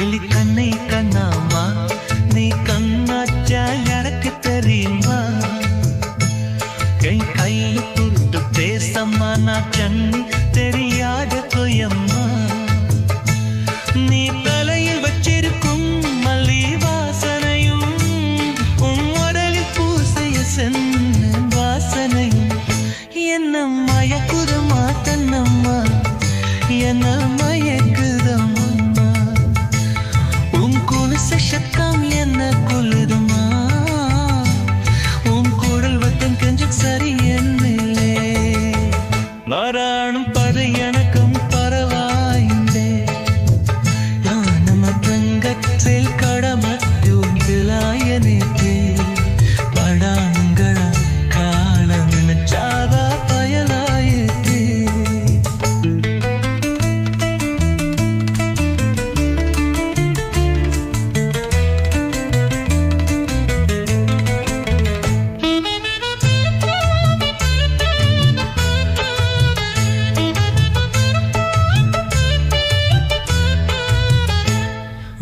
கிளி கண்ணாமா நீ கண்ணாச்சா எனக்கு தெரியுமா கை கையில் துட்டு பேசம்மா நான் கண்ணி தெரியாத கொயம்மா நீ தலையில் வச்சிருக்கும் மல்லி வாசனையும் உன் உடலில் பூசைய சென்ன வாசனையும் என்ன மயக்குதமா தன்னம்மா என்ன not Later.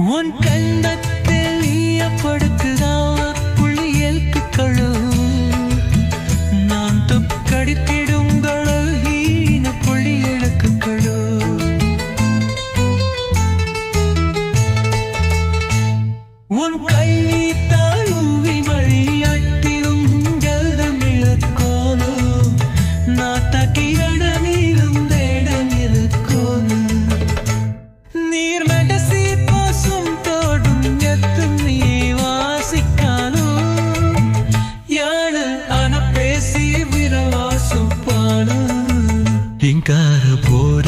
உன் கண்டத்தில் நீயப்படுத்த ఇంకా భోర